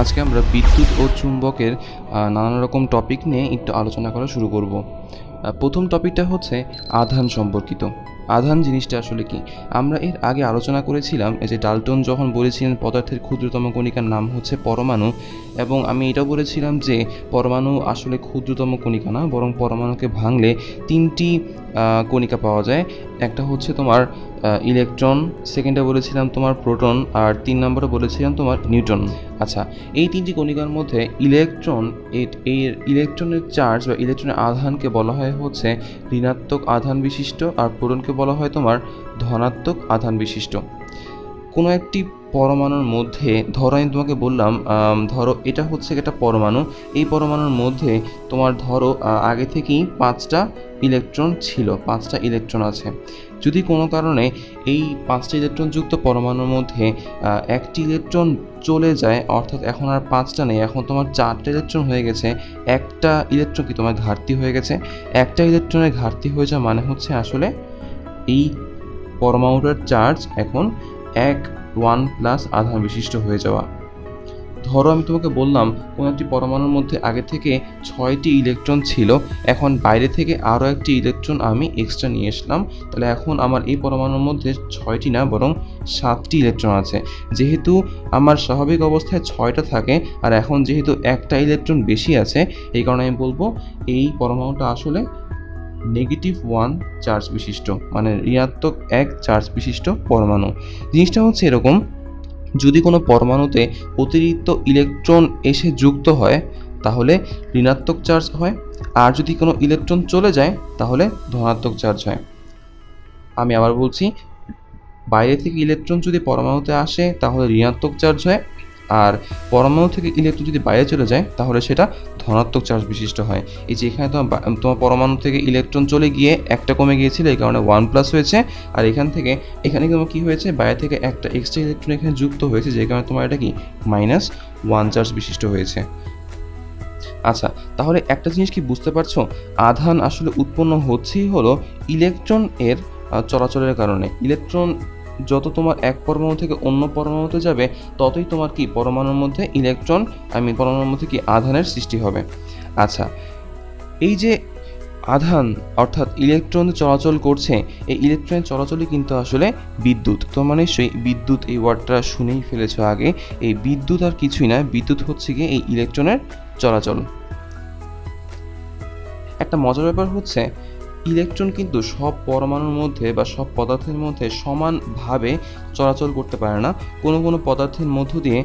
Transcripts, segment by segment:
আজকে আমরা বিদ্যুৎ ও চুম্বকের নানান রকম টপিক নিয়ে একটু আলোচনা করা শুরু করব। প্রথম টপিকটা হচ্ছে আধান সম্পর্কিত। আধান জিনিসটা আসলে কি? আমরা এর আগে আলোচনা করেছিলাম এই যে ডাল্টন যখন বলেছিলেন পদার্থের ক্ষুদ্রতম কণিকার নাম হচ্ছে পরমাণু, এবং আমি এটাও বলেছিলাম যে পরমাণু আসলে ক্ষুদ্রতম কণিকা না, বরং পরমাণুকে ভাঙলে তিনটি কণিকা পাওয়া যায়। একটা হচ্ছে তোমার ইলেকট্রন সেকেন্ডে বলেছিলাম তোমার প্রোটন, আর তিন নম্বরে বলেছিলাম তোমার নিউটন আচ্ছা এই তিনটি কণিকার মধ্যে ইলেকট্রন এই ইলেকট্রনের চার্জ বা ইলেকট্রনের আধানকে বলা হয় হচ্ছে ঋণাত্মক আধান বিশিষ্ট, আর প্রোটনকে বলা হয় তোমার ধনাত্মক আধান বিশিষ্ট। কোনো একটি পরমাণুর মধ্যে, ধরো আমি তোমাকে বললাম ধরো এটা হচ্ছে একটা পরমাণু, এই পরমাণুর মধ্যে তোমার ধরো আগে থেকেই পাঁচটা ইলেকট্রন ছিল, পাঁচটা ইলেকট্রন আছে। যদি কোনো কারণে এই পাঁচটা ইলেকট্রনযুক্ত পরমাণুর মধ্যে একটি ইলেকট্রন চলে যায়, অর্থাৎ এখন আর পাঁচটা নেই, এখন তোমার চারটা ইলেকট্রন হয়ে গেছে, একটা ইলেকট্রন কি তোমার ঘাটতি হয়ে গেছে? একটা ইলেকট্রনের ঘাটতি হয়ে যাওয়া মানে হচ্ছে আসলে এই পরমাণুটার চার্জ এখন এক ওয়ান প্লাস আধান বিশিষ্ট হয়ে যাওয়া। ধরো আমি তোমাকে বললাম, কোনো একটি পরমাণুর মধ্যে আগে থেকে ছয়টি ইলেকট্রন ছিল, এখন বাইরে থেকে আরও একটি ইলেকট্রন আমি এক্সট্রা নিয়ে এসলাম। তাহলে এখন আমার এই পরমাণুর মধ্যে ছয়টি না, বরং সাতটি ইলেকট্রন আছে। যেহেতু আমার স্বাভাবিক অবস্থায় ছয়টা থাকে, আর এখন যেহেতু একটা ইলেকট্রন বেশি আছে, এই কারণে আমি বলব এই পরমাণুটা আসলে নেগেটিভ ওয়ান চার্জ বিশিষ্ট মানে ঋণাত্মক এক চার্জ বিশিষ্ট পরমাণু। জিনিসটা হচ্ছে এরকম, যদি কোনো পরমাণুতে অতিরিক্ত ইলেকট্রন এসে যুক্ত হয়, তাহলে ঋণাত্মক চার্জ হয়, আর যদি কোনো ইলেকট্রন চলে যায়, তাহলে ধনাত্মক চার্জ হয়। আমি আবার বলছি, বাইরে থেকে ইলেকট্রন যদি পরমাণুতে আসে, তাহলে ঋণাত্মক চার্জ হয় আর পরমাণু থেকে ইলেকট্রন যদি বাইরে চলে যায়, তাহলে সেটা ধনাত্মক চার্জ বিশিষ্ট হয়। এই যে এখানে তোমার তোমার পরমাণু থেকে ইলেকট্রন চলে গিয়ে একটা কমে গিয়েছিল, এই কারণে ওয়ান প্লাস হয়েছে। আর এখান থেকে, এখানে তোমার কী হয়েছে? বাইরে থেকে একটা এক্সট্রা ইলেকট্রন এখানে যুক্ত হয়েছে, যে কারণে তোমার এটা কি? মাইনাস ওয়ান চার্জ বিশিষ্ট হয়েছে। আচ্ছা তাহলে একটা জিনিস কি বুঝতে পারছ? আধান আসলে উৎপন্ন হচ্ছেই হলো ইলেকট্রন এর চলাচলের কারণে। ইলেকট্রন যত তোমার এক পরমাণু থেকে অন্য পরমাণুতে যাবে, ততই তোমার কি পরমাণুর মধ্যে ইলেকট্রন আমি পরমাণুর মধ্যে কি আধানের সৃষ্টি হবে? আচ্ছা এই যে আধান অর্থাৎ ইলেকট্রন চলাচল করছে, এই ইলেকট্রনের চলাচলই কিন্তু আসলে বিদ্যুৎ। তোমরা নিশ্চয়ই বিদ্যুৎ, এই ওয়ার্ডটা শুনেই ফেলেছ আগে, এই বিদ্যুৎ আর কিছুই না, বিদ্যুৎ হচ্ছে গিয়ে এই ইলেকট্রনের চলাচল। একটা মজার ব্যাপার হচ্ছে ইলেকট্রন কিন্তু সব পরমাণুর মধ্যে বা সব পদার্থের মধ্যে সমানভাবে চলাচল করতে পারে না। কোনো কোনো পদার্থের মধ্য দিয়ে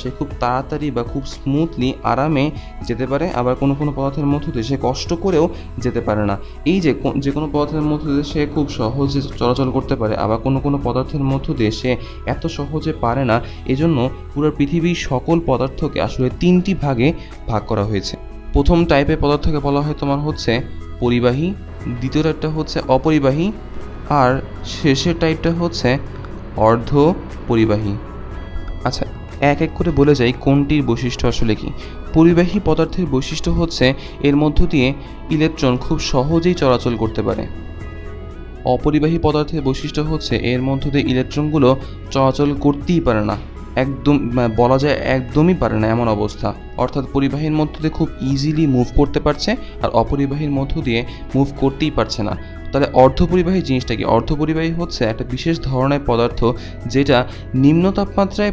সে খুব তাড়াতাড়ি বা খুব স্মুথলি আরামে যেতে পারে, আবার কোনো কোনো পদার্থের মধ্য দিয়ে সে কষ্ট করেও যেতে পারে না। এই যে যে কোনো পদার্থের মধ্য দিয়ে সে খুব সহজে চলাচল করতে পারে, আবার কোনো কোনো পদার্থের মধ্য দিয়ে সে এত সহজে পারে না, এজন্য পুরো পৃথিবীর সকল পদার্থকে আসলে তিনটি ভাগে ভাগ করা হয়েছে। প্রথম টাইপের পদার্থকে বলা হয় তোমার হচ্ছে পরিবাহী দ্বিতীয় টাইপটা হচ্ছে অপরিবাহী, আর শেষের টাইপটা হচ্ছে অর্ধ পরিবাহী আচ্ছা এক এক করে বলে যাই কোনটির বৈশিষ্ট্য আসলে কি। পরিবাহী পদার্থের বৈশিষ্ট্য হচ্ছে এর মধ্য দিয়ে ইলেকট্রন খুব সহজেই চলাচল করতে পারে। অপরিবাহী পদার্থের বৈশিষ্ট্য হচ্ছে এর মধ্য দিয়ে ইলেকট্রনগুলো চলাচল করতেই পারে না। একদম বলা যায় একদমই পারে না এমন অবস্থা। অর্থাৎ পরিবাহীর মধ্য দিয়ে খুব ইজিলি মুভ করতে পারছে আর অপরিবাহীর মধ্য দিয়ে মুভ করতেই পারছে না। তাহলে অর্ধপরিবাহী জিনিসটা কি? অর্ধপরিবাহী হচ্ছে একটা বিশেষ ধরনের পদার্থ যেটা নিম্ন তাপমাত্রায়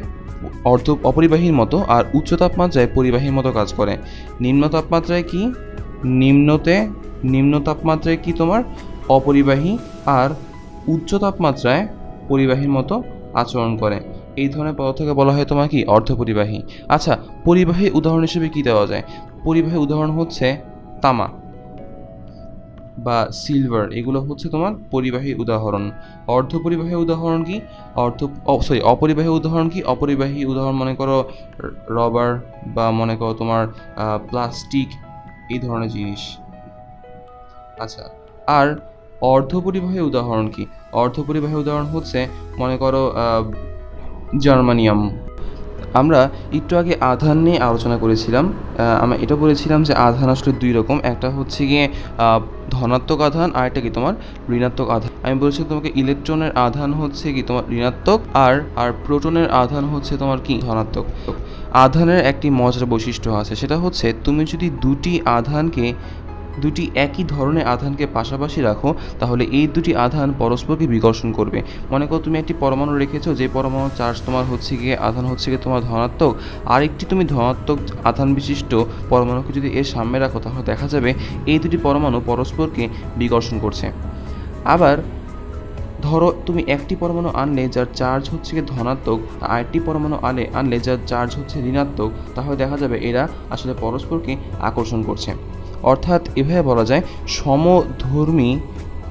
অর্ধ অপরিবাহীর মতো আর উচ্চ তাপমাত্রায় পরিবাহীর মতো কাজ করে। নিম্ন তাপমাত্রায় কি? নিম্নতে, নিম্ন তাপমাত্রায় কি তোমার? অপরিবাহী আর উচ্চ তাপমাত্রায় পরিবাহীর মতো আচরণ করে। এই ধরনের পদার্থকে বলা হয় তোমার কি অর্ধপরিবাহী। আচ্ছা পরিবাহী উদাহরণ হিসেবে কি দেওয়া যায়? পরিবাহী উদাহরণ হচ্ছে তামা বা সিলভার এগুলো হচ্ছে তোমার পরিবাহী উদাহরণ। অর্ধপরিবাহী উদাহরণ কি? অর্ধ সরি অপরিবাহী উদাহরণ কি? অপরিবাহী উদাহরণ মনে করো রবার বা মনে করো তোমার প্লাস্টিক এই ধরনের জিনিস। আচ্ছা আর অর্ধপরিবাহী উদাহরণ কি? অর্ধপরিবাহী উদাহরণ হচ্ছে মনে করো জার্মানিয়াম। আমরা একটু আগে আধান নিয়ে আলোচনা করেছিলাম। আমরা এটা বলেছিলাম যে আধান আসলে দুই রকম। একটা হচ্ছে গিয়ে ধনাত্মক আধান, আর একটা কি তোমার ঋণাত্মক আধান। আমি বলছি তোমাকে ইলেকট্রনের আধান হচ্ছে কি তোমার ঋণাত্মক, আর আর প্রোটনের আধান হচ্ছে তোমার কি? ধনাত্মক। আধানের একটি মজার বৈশিষ্ট্য আছে। সেটা হচ্ছে তুমি যদি দুটি আধানকে দুটি একই ধরনের আধানকে পাশাপাশি রাখো, তাহলে এই দুটি আধান পরস্পরকে বিকর্ষণ করবে। মনে করো তুমি একটি পরমাণু রেখেছো, যে পরমাণু চার্জ তোমার হচ্ছে গিয়ে, আধান হচ্ছে গিয়ে তোমার ধনাত্মক। আরেকটি তুমি ধনাত্মক আধান বিশিষ্ট পরমাণুকে যদি এর সামনে রাখো, তাহলে দেখা যাবে এই দুটি পরমাণু পরস্পরকে বিকর্ষণ করছে। আবার ধরো তুমি একটি পরমাণু আনলে, যার চার্জ হচ্ছে গিয়ে ধনাত্মক আরেকটি পরমাণু আনলে আনলে যার চার্জ হচ্ছে ঋণাত্মক, তাহলে দেখা যাবে এরা আসলে পরস্পরকে আকর্ষণ করছে। অর্থাৎ এভাবে বলা যায়, সমধর্মী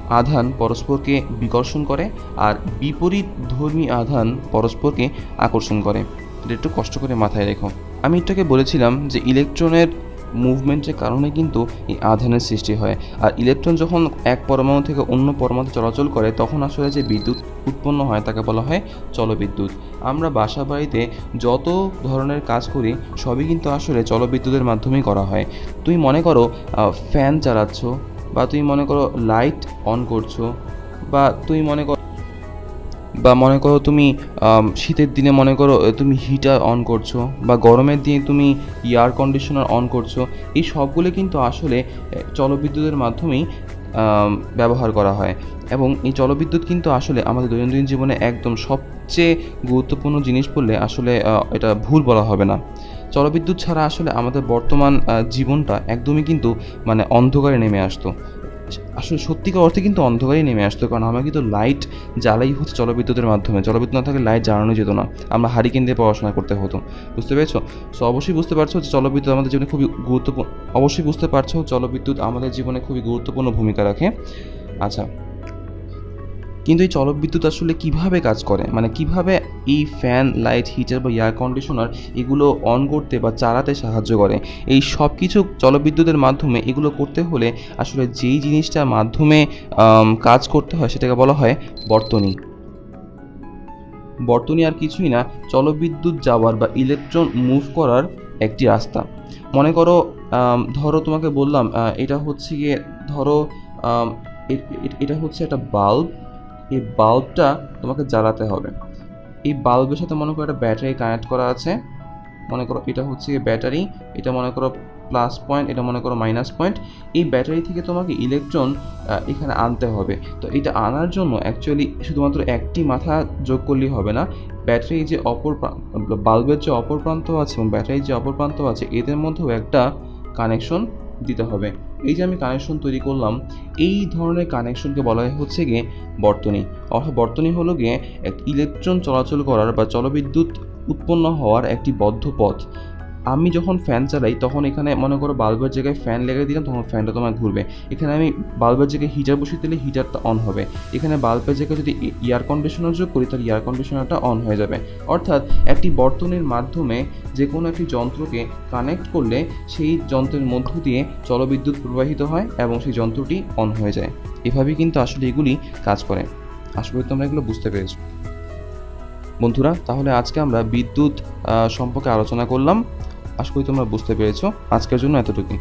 আধান পরস্পরকে বিকর্ষণ করে আর বিপরীত ধর্মী আধান পরস্পরকে আকর্ষণ করে। এটা একটু কষ্ট করে মাথায় রেখো। আমি এটাকে বলেছিলাম যে ইলেকট্রনের মুভমেন্টের কারণে কিন্তু এই আধানের সৃষ্টি হয়। আর ইলেকট্রন যখন এক পরমাণু থেকে অন্য পরমাণুতে চলাচল করে, তখন আসলে যে বিদ্যুৎ উৎপন্ন হয় তাকে বলা হয় জলবিদ্যুৎ আমরা বাসা বাড়িতে যত ধরনের কাজ করি সবই কিন্তু আসলে জলবিদ্যুতের মাধ্যমেই করা হয়। তুমি মনে করো ফ্যান চালাচ্ছ বা তুমি মনে করো লাইট অন করছ বা তুমি মনে করো বা মনে করো তুমি শীতের দিনে মনে করো তুমি হিটার অন করছ বা গরমের দিনে তুমি এয়ার কন্ডিশনার অন করছ। এই সবগুলো কিন্তু আসলে আহ, জলবিদ্যুতের মাধ্যমেই ব্যবহার করা হয়। এবং এই জলবিদ্যুৎ কিন্তু আসলে আমাদের দৈনন্দিন জীবনে একদম সবচেয়ে গুরুত্বপূর্ণ জিনিস বললে আসলে এটা ভুল বলা হবে না। জলবিদ্যুৎ ছাড়া আসলে আমাদের বর্তমান জীবনটা একদমই কিন্তু মানে অন্ধকারে নেমে আসতো। আসলে সত্যিকার অর্থে কিন্তু অন্ধকারই নেমে আসতো, কারণ আমরা কিন্তু লাইট জ্বালাই হতো জলবিদ্যুতের মাধ্যমে। জলবিদ্যুৎ না থাকলে লাইট জ্বালানো যেত না। আমরা হারি দিয়ে পড়াশোনা করতে হতো। বুঝতে পেরেছ? সো অবশ্যই বুঝতে পারছ যে জলবিদ্যুৎ আমাদের জীবনে খুবই গুরুত্বপূর্ণ অবশ্যই বুঝতে পারছ জলবিদ্যুৎ আমাদের জীবনে খুবই গুরুত্বপূর্ণ ভূমিকা রাখে। আচ্ছা কিন্তু এই জলবিদ্যুৎ আসলে কীভাবে কাজ করে? মানে কীভাবে এই ফ্যান লাইট হিটার বা এয়ার কন্ডিশনার এগুলো অন করতে বা চালাতে সাহায্য করে? এই সব কিছু জলবিদ্যুতের মাধ্যমে এগুলো করতে হলে আসলে যেই জিনিসটার মাধ্যমে কাজ করতে হয় সেটাকে বলা হয় বর্তনী। বর্তনী আর কিছুই না জলবিদ্যুৎ যাওয়ার বা ইলেকট্রন মুভ করার একটি রাস্তা। মনে করো ধরো তোমাকে বললাম এটা হচ্ছে গিয়ে, ধরো এটা হচ্ছে একটা বাল্ব এই বাল্বটা তোমাকে জ্বালাতে হবে। এই বাল্বের সাথে মনে করো একটা ব্যাটারি কানেক্ট করা আছে। মনে করো এটা হচ্ছে ব্যাটারি, এটা মনে করো প্লাস পয়েন্ট এটা মনে করো মাইনাস পয়েন্ট এই ব্যাটারি থেকে তোমাকে ইলেকট্রন এখানে আনতে হবে। তো এটা আনার জন্য অ্যাকচুয়ালি শুধুমাত্র একটি মাথা যোগ করলেই হবে না। ব্যাটারি যে অপর বাল্বের যে অপর প্রান্ত আছে এবং ব্যাটারির যে অপর প্রান্ত আছে, এদের মধ্যেও একটা কানেকশন দিতে হবে। এই যে আমি কানেকশন তৈরি করলাম, এই ধরনের কানেকশনকে বলা হয় হচ্ছে গিয়ে বর্তনী। অর্থাৎ বর্তনী হলো গিয়ে ইলেকট্রন চলাচল করার বা জলবিদ্যুৎ উৎপন্ন হওয়ার একটি বদ্ধ পথ আমি যখন ফ্যান চালাই, তখন এখানে মনে করো বাল্বের জায়গায় ফ্যান লেগে দিলাম, তখন ফ্যানটা তোমার ঘুরবে। এখানে আমি বাল্বের জায়গায় হিটার বসিয়ে দিলে হিটারটা অন হবে। এখানে বাল্বের জায়গায় যদি এয়ার কন্ডিশনার যোগ করি, তাহলে এয়ার কন্ডিশনারটা অন হয়ে যাবে। অর্থাৎ একটি বর্তনের মাধ্যমে যে কোনো একটি যন্ত্রকে কানেক্ট করলে সেই যন্ত্রের মধ্য দিয়ে জলবিদ্যুৎ প্রবাহিত হয় এবং সেই যন্ত্রটি অন হয়ে যায়। এভাবেই কিন্তু আসলে এগুলি কাজ করে। আশা করি তোমরা এগুলো বুঝতে পেরেছ। বন্ধুরা, তাহলে আজকে আমরা বিদ্যুৎ সম্পর্কে আলোচনা করলাম। আশা করি তোমরা বুঝতে পেরেছ। আজকের জন্য এতটুকুই।